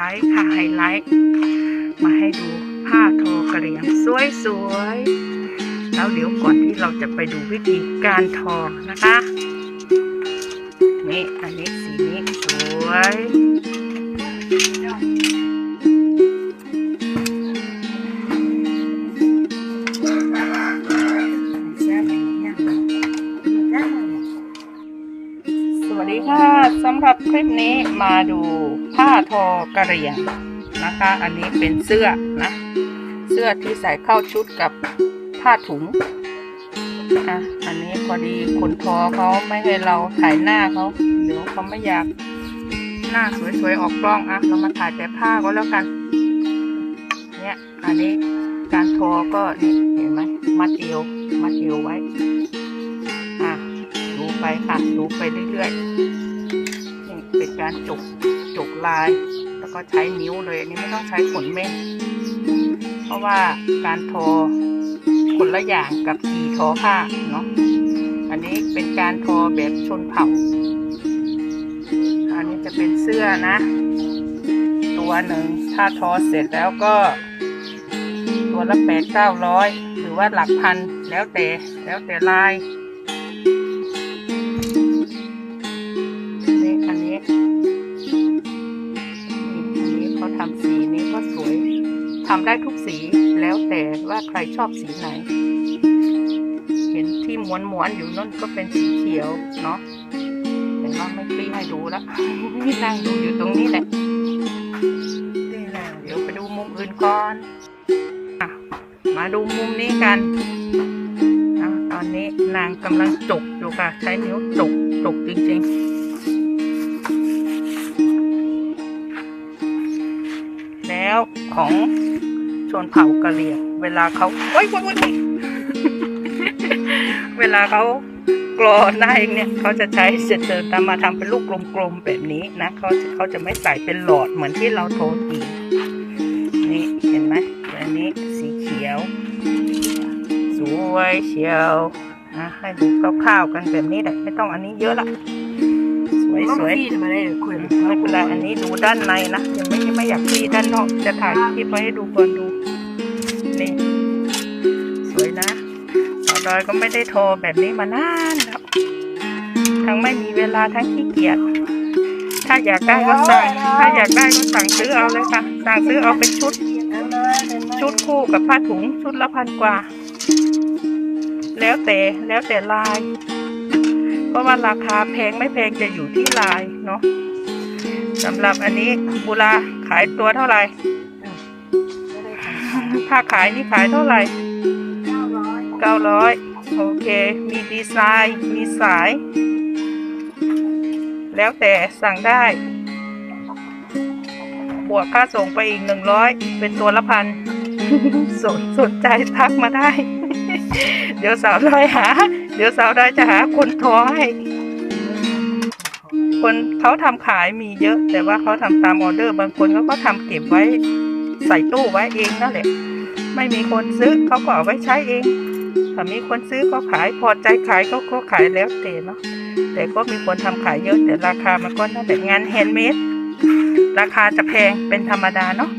ลท์ค่ะไฮไลท์ มาให้ดูผ้าทอกระเหรี่ยงสวยๆ แล้วเดี๋ยวก่อนที่เราจะไปดูวิธีการทอนะคะนี่อันนี้สีนี้สวย วัสดีค่ะสำหรับคลิปนี้มาดูผ้าทอกระเหรี่ยงนะคะ อันนี้เป็นเสื้อนะ เสื้อที่ใส่เข้าชุดกับผ้าถุงอะอันนี้พอดีคนทอเขาไม่ให้เราถ่ายหน้าเขาเดี๋ยวเขาไม่อยากหน้าสวยๆออกกล้องอะเรามาถ่ายแต่ผ้าก็แล้วกัน เนี่ยอันนี้การทอก็นี่เห็นไหมมัดเอวมัดเอวไว้ ไปค่ะดูไปเรื่อยๆนี่เป็นการจุกจุกลาย แล้วก็ใช้นิ้วเลยอันนี้ไม่ต้องใช้ขนเม่นเพราะว่าการทอคนละอย่างกับกีทอผ้าเนาะอันนี้เป็นการทอแบบชนเผ่า อันนี้จะเป็นเสื้อนะ ตัวหนึ่งถ้าทอเสร็จแล้วก็ ตัวละแปดเก้าร้อยหรือว่าหลักพันแล้วแต่แล้วแต่ลาย ทำได้ทุกสีแล้วแต่ว่าใครชอบสีไหน เห็นที่ม้วนๆอยู่นั่นก็เป็นสีเขียวเนาะแต่ว่าไม่คลี่ให้ดูแล้วนี่นั่งดูอยู่ตรงนี้แหละนี่แหละเดี๋ยวไปดูมุมอื่นก่อนอมาดูมุมนี้กันตอนนี้นางกำลังจกอยู่ค่ะ ใช้นิ้วจกจกจริงๆแล้วของ ชนเผ่ากะเหรี่ยงเวลาเขาโอ๊ยโอ๊ยโอ๊ยเวลาเขากรอหน้าเองเนี่ยเขาจะใช้เศษเดินตามมาทำเป็นลูกกลมๆแบบนี้นะเขาจะเขาจะไม่ใส่เป็นหลอดเหมือนที่เราโทนอีกนี่เห็นไหมอันนี้สีเขียว สวยเชียวนะให้ดูคร่าวๆกันแบบนี้แหละไม่ต้องอันนี้เยอะละสวยสวยๆมาได้คุยไม่เป็นไรอันนี้ดูด้านในนะยังไม่ไม่อยากที่ด้านนอกจะถ่ายคลิปไว้ให้ดูก่อนดู สาวดอยก็ไม่ได้โทรแบบนี้มานานแล้วทั้งไม่มีเวลาทั้งขี้เกียจถ้าอยากได้ก็สั่งถ้าอยากได้ก็สั่งซื้อเอาเลยค่ะ สั่งซื้อเอาเป็นชุด ชุดคู่กับผ้าถุงชุดละพันกว่า แล้วแต่แล้วแต่ลาย เพราะว่าราคาแพงไม่แพงจะอยู่ที่ลายเนาะสำหรับอันนี้บุราขายตัวเท่าไหร่ถ้าขายนี่ขายเท่าไหร่ เก้าร้อยโอเค มีดีไซน์ มีสาย แล้วแต่สั่งได้ บวกค่าส่งไปอีกหนึ่งร้อยเป็นตัวละพันสนสนใจทักมาได้ เดี๋ยวสาวดอยหา เดี๋ยวสาวดอยจะหาคนทอให้ คนเขาทำขายมีเยอะ แต่ว่าเขาทำตามออเดอร์ บางคนเขาก็ทำเก็บไว้ใส่ตู้ไว้เองนั่นแหละ ไม่มีคนซื้อเขาก็เอาไว้ใช้เอง ถ้ามีคนซื้อก็ขายพอใจขายเขาก็ขายแล้วแต่เนาะแต่ก็มีคนทำขายเยอะแต่ราคามันก็นั่นแหละงานแฮนด์เมดราคาจะแพงเป็นธรรมดาเนาะ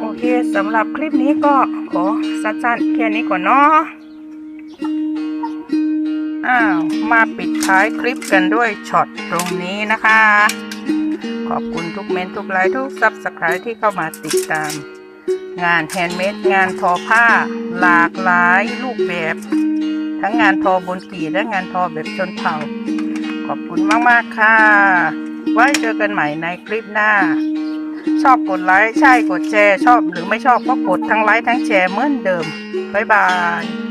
โอเคสำหรับคลิปนี้ก็ขอสั้นๆแค่นี้ก่อนเนาะอ้าวมาปิดท้ายคลิปกันด้วยช็อตตรงนี้นะคะ ขอบคุณทุกเมนทุกไลค์ทุกซับสไครต์ที่เข้ามาติดตาม งานแฮนด์เมดงานทอผ้า หลากหลายรูปแบบ ทั้งงานทอบนกี่และงานทอแบบชนเผ่า ขอบคุณมาก ๆ ค่ะ ไว้เจอกันใหม่ในคลิปหน้า ชอบกดไลค์ใช่กดแชร์ ชอบหรือไม่ชอบก็กดทั้งไลค์ทั้งแชร์เหมือนเดิม บ๊ายบาย